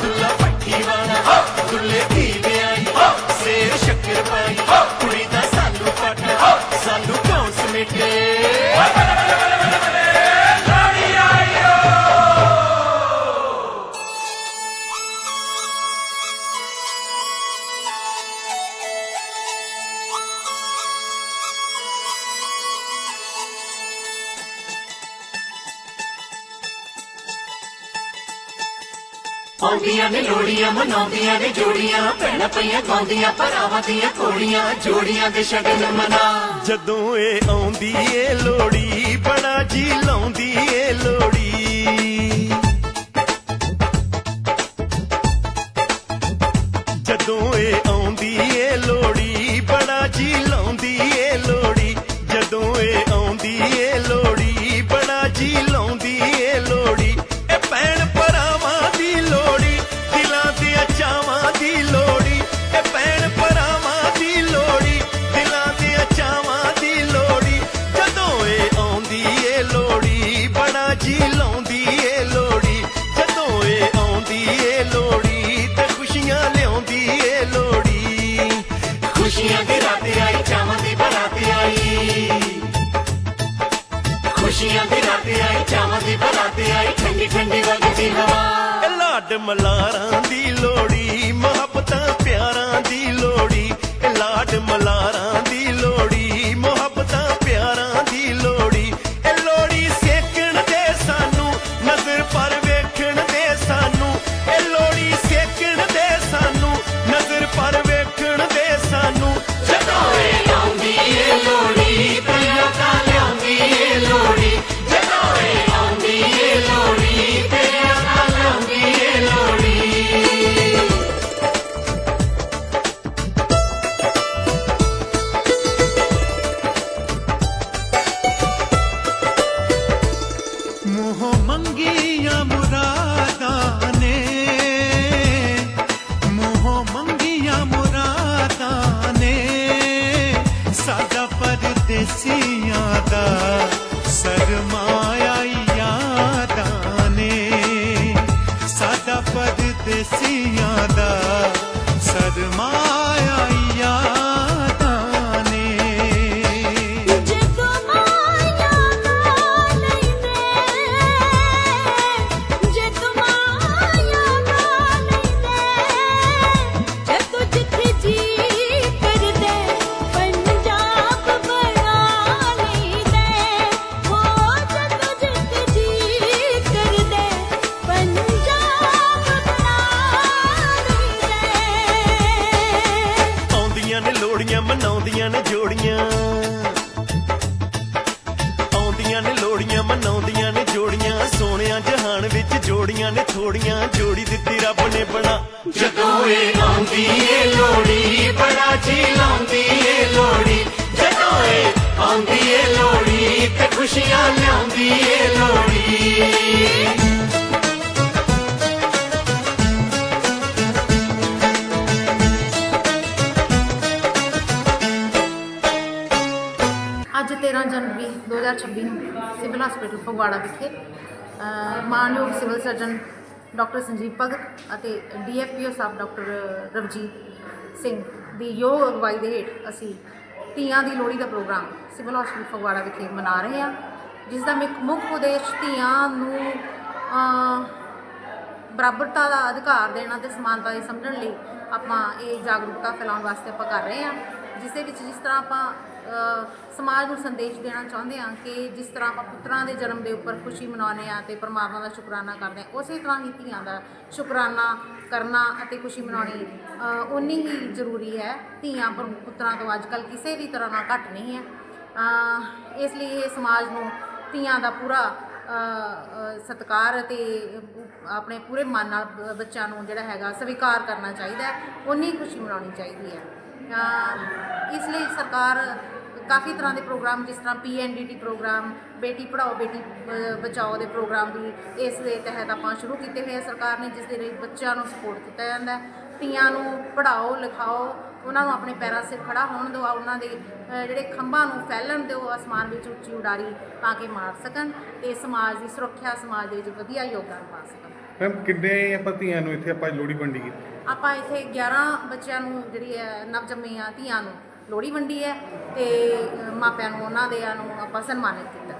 దుల్ల పట్టివాన దుల్లే ਆਉਂਦੀਆਂ ਨੇ ਲੋੜੀਆਂ ਮਨਾਉਂਦੀਆਂ ਨੇ ਜੋੜੀਆਂ, ਭੈਣਾਂ ਪਈਆਂ ਗਾਉਂਦੀਆਂ, ਭਰਾਵਾਂ ਦੀਆਂ ਕੋੜੀਆਂ ਜੋੜੀਆਂ ਦੇ ਸ਼ਗਨ ਮਨਾ। ਜਦੋਂ ਇਹ ਆਉਂਦੀ ਏ ਲੋੜੀ ਬੜਾ ਜੀ ਲਾਉਂਦੀ ਏ ਲੋੜੀ ਖੁਸ਼ੀਆਂ ਦੀ ਰਾਤ ਆਈ ਚਾਵਾਂ ਦੀ ਬਰਾਤ ਆਈ ਠੰਡੀ ਠੰਡੀ ਵਗਦੀ ਹਵਾ। ਲਾਡ ਮਲਾਰਾਂ ਦੀ ਲੋੜੀ ਮੰਗੀਆਂ ਮੁਰਾਦਾਂ ਨੇ। ਮੋਹ ਮੰਗੀਆਂ ਮੁਰਾਦਾਂ ਨੇ। ਸਾਡਾ ਪਰਦੇਸੀਆਂ ਦਾ ਸਰਮਾਇਆ ਯਾਦਾਂ ਨੇ। ਸਾਡਾ ਪਰਦੇਸੀਆਂ ਦਾ ਮਨਾਉਂਦੀਆਂ ਨੇ ਜੋੜੀਆਂ। ਆਉਂਦੀਆਂ ਨੇ ਲੋੜੀਆਂ, ਮਨਾਉਂਦੀਆਂ ਨੇ ਜੋੜੀਆਂ। ਸੋਹਣਿਆਂ ਜਹਾਨ ਵਿੱਚ ਜੋੜੀਆਂ ਨੇ ਥੋੜੀਆਂ। ਜੋੜੀ ਦਿੱਤੀ ਰੱਬ ਨੇ ਬਣਾ। ਜਦੋਂ ਇਹ ਆਉਂਦੀ ਏ ਲੋੜੀ, ਬੜਾ ਜੀ ਲਾਉਂਦੀ 13 ਜਨਵਰੀ 2026 ਨੂੰ ਸਿਵਲ ਹਸਪੀਟਲ ਫਗਵਾੜਾ ਵਿਖੇ ਮਾਨਯੋਗ civil surgeon doctor Sanjeev Bhagat ਅਤੇ ਡੀਐਫਪੀਓ ਸਾਹਿਬ ਡਾਕਟਰ ਰਵਜੀਤ ਸਿੰਘ ਦੀ ਯੋਗ ਅਗਵਾਈ ਦੇ ਹੇਠ ਅਸੀਂ ਧੀਆਂ ਦੀ ਲੋਹੜੀ ਦਾ ਪ੍ਰੋਗਰਾਮ ਸਿਵਲ ਹਸਪੀਟਲ ਫਗਵਾੜਾ ਵਿਖੇ ਮਨਾ ਰਹੇ ਹਾਂ, ਜਿਸ ਦਾ ਮੁੱਖ- ਮੁੱਖ ਉਦੇਸ਼ ਧੀਆਂ ਨੂੰ ਬਰਾਬਰਤਾ ਦਾ ਅਧਿਕਾਰ ਦੇਣਾ ਤੇ ਸਮਾਨਤਾ ਦੀ ਸਮਝਣ ਲਈ ਆਪਾਂ ਇਹ ਜਾਗਰੂਕਤਾ ਫੈਲਾਉਣ ਵਾਸਤੇ ਆਪਾਂ ਕਰ ਰਹੇ ਹਾਂ, ਜਿਸ ਦੇ ਵਿੱਚ ਜਿਸ ਤਰ੍ਹਾਂ ਆਪਾਂ ਸਮਾਜ ਨੂੰ ਸੰਦੇਸ਼ ਦੇਣਾ ਚਾਹੁੰਦੇ ਹਾਂ ਕਿ ਜਿਸ ਤਰ੍ਹਾਂ ਆਪਾਂ ਪੁੱਤਰਾਂ ਦੇ ਜਨਮ ਦੇ ਉੱਪਰ ਖੁਸ਼ੀ ਮਨਾਉਂਦੇ ਹਾਂ ਤੇ ਪਰਮਾਤਮਾ ਦਾ ਸ਼ੁਕਰਾਨਾ ਕਰਦੇ ਹਾਂ ਉਸੇ ਤਰ੍ਹਾਂ ਹੀ ਧੀਆਂ ਦਾ ਸ਼ੁਕਰਾਨਾ ਕਰਨਾ ਅਤੇ ਖੁਸ਼ੀ ਮਨਾਉਣੀ ਉਨੀ ਹੀ ਜ਼ਰੂਰੀ ਹੈ। ਧੀਆਂ ਪਰ ਪੁੱਤਰਾਂ ਤੋਂ ਅੱਜਕੱਲ ਕਿਸੇ ਵੀ ਤਰ੍ਹਾਂ ਨਾਲ ਘੱਟ ਨਹੀਂ ਹੈ। ਇਸ ਲਈ ਇਹ ਸਮਾਜ ਨੂੰ ਧੀਆਂ ਦਾ ਪੂਰਾ ਅ, ਸਤਿਕਾਰ ਅਤੇ ਆਪਣੇ ਪੂਰੇ ਮਨ ਨਾਲ ਬੱਚਿਆਂ ਨੂੰ ਜਿਹੜਾ ਹੈਗਾ ਸਵੀਕਾਰ ਕਰਨਾ ਚਾਹੀਦਾ ਹੈ ਉਨੀ ਖੁਸ਼ੀ ਮਨਾਉਣੀ ਚਾਹੀਦੀ ਹੈ। ਇਸ ਲਈ ਸਰਕਾਰ ਕਾਫੀ ਤਰ੍ਹਾਂ ਦੇ ਪ੍ਰੋਗਰਾਮ ਜਿਸ ਤਰ੍ਹਾਂ ਪੀਐਨਡੀਟੀ ਪ੍ਰੋਗਰਾਮ ਬੇਟੀ ਪੜਾਓ ਬੇਟੀ ਬਚਾਓ ਦੇ ਪ੍ਰੋਗਰਾਮ ਵੀ ਇਸ ਦੇ ਤਹਿਤ ਆਪਾਂ ਸ਼ੁਰੂ ਕੀਤੇ ਹੋਏ ਆ। ਸਰਕਾਰ ਨੇ ਜਿਸ ਦੇ ਲਈ ਬੱਚਿਆਂ ਨੂੰ ਸਪੋਰਟ ਕੀਤਾ ਜਾਂਦਾ ਹੈ। ਧੀਆਂ ਨੂੰ ਪੜਾਓ ਲਿਖਾਓ ਉਹਨਾਂ ਨੂੰ ਆਪਣੇ ਪੈਰਾਂ 'ਤੇ ਖੜਾ ਹੋਣ ਦਿਓ ਉਹਨਾਂ ਦੇ ਜਿਹੜੇ ਖੰਭਾਂ ਨੂੰ ਫੈਲਣ ਦਿਓ ਅਸਮਾਨ ਵਿੱਚ ਉੱਚੀ ਉਡਾਰੀ ਪਾ ਕੇ ਮਾਰ ਸਕਣ ਤੇ ਸਮਾਜ ਦੀ ਸੁਰੱਖਿਆ ਸਮਾਜ ਦੇ ਵਿੱਚ ਵਧੀਆ ਯੋਗਦਾਨ ਪਾ ਸਕਣ। ਮੈਮ ਕਿੰਨੇ ਆਪਾਂ ਧੀਆਂ ਨੂੰ ਇੱਥੇ ਆਪਾਂ ਲੋਹੜੀ ਵੰਡੀ ਕੀਤੀ ਆਪਾਂ ਇੱਥੇ 11 ਬੱਚਿਆਂ ਨੂੰ ਜਿਹੜੀ ਹੈ ਨਵਜੰਮੀਆਂ ਧੀਆਂ ਨੂੰ। ਲੋਹੜੀ ਵੰਡੀ ਹੈ ਤੇ ਮਾਪਿਆਂ ਨੂੰ ਉਹਨਾਂ ਦੇ ਨੂੰ ਆਪਾਂ ਸਨਮਾਨਿਤ ਕੀਤਾ।